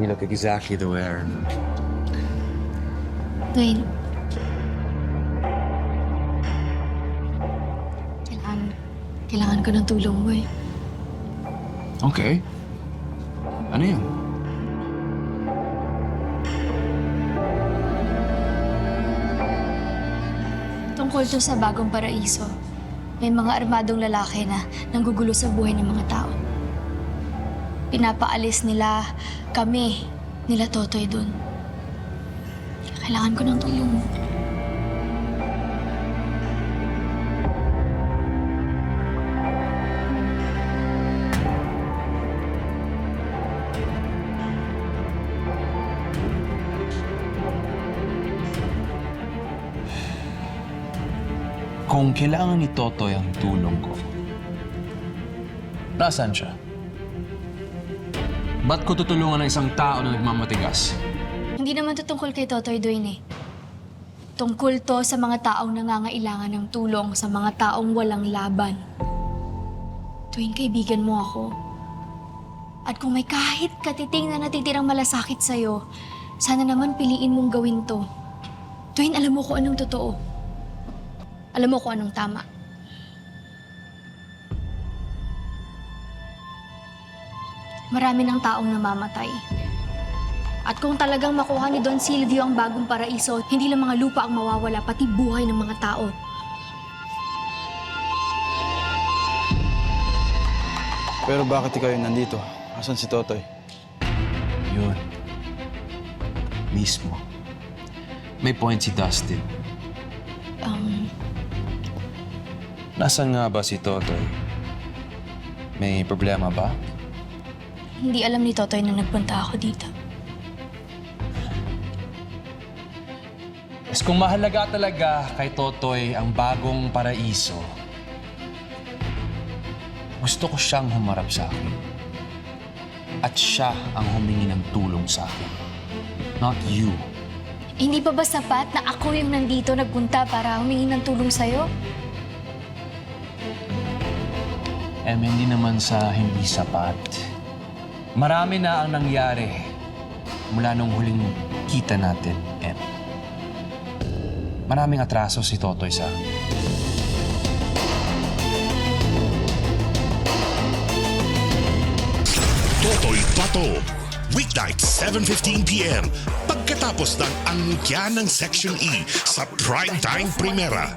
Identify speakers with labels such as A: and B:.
A: You look exactly the way I remember.
B: Dwayne. Kailangan, kailangan ko ng tulong mo eh.
A: Okay. Ano yun?
B: Tungkol to sa bagong paraiso. May mga armadong lalaki na nanggugulo sa buhay ng mga tao. Pinapaalis nila kami, nila Totoy dun. Kailangan ko ng tulong mo.
A: Kung kailangan ni Totoy ang tulong ko, nasaan siya? Ba't ko tutulungan ng isang tao na nagmamatigas?
B: Hindi naman to tungkol kay Totoy Dwayne eh. Tungkol to sa mga taong nangangailangan ng tulong, sa mga taong walang laban. Tuwing kaibigan mo ako. At kung may kahit katiting na natitirang malasakit sa'yo, sana naman piliin mong gawin to. Tuwing alam mo kung anong totoo. Alam mo kung anong tama. Marami ng taong namamatay. At kung talagang makuha ni Don Silvio ang bagong paraiso, hindi lang mga lupa ang mawawala, pati buhay ng mga tao.
C: Pero bakit ikaw yung nandito? Asan si Totoy?
A: Yun. Mismo. May point si Dustin.
B: Um,
A: Nasaan nga ba si Totoy? May problema ba?
B: Hindi alam ni Totoy na nagpunta ako dito.
A: Mas kung mahalaga talaga kay Totoy ang bagong paraiso, gusto ko siyang humarap sa akin. At siya ang humingi ng tulong sa akin. Not you.
B: Hindi pa ba sapat na ako yung nandito nagpunta para humingi ng tulong sa'yo?
A: Em, hindi naman sa hindi sapat. Marami na ang nangyari mula nung huling kita natin, Em. Maraming atraso si Totoy sa.
D: Totoy Pato. Weeknight, 7.15pm. Pagkatapos ng angkya ng Section E sa Primetime Primera.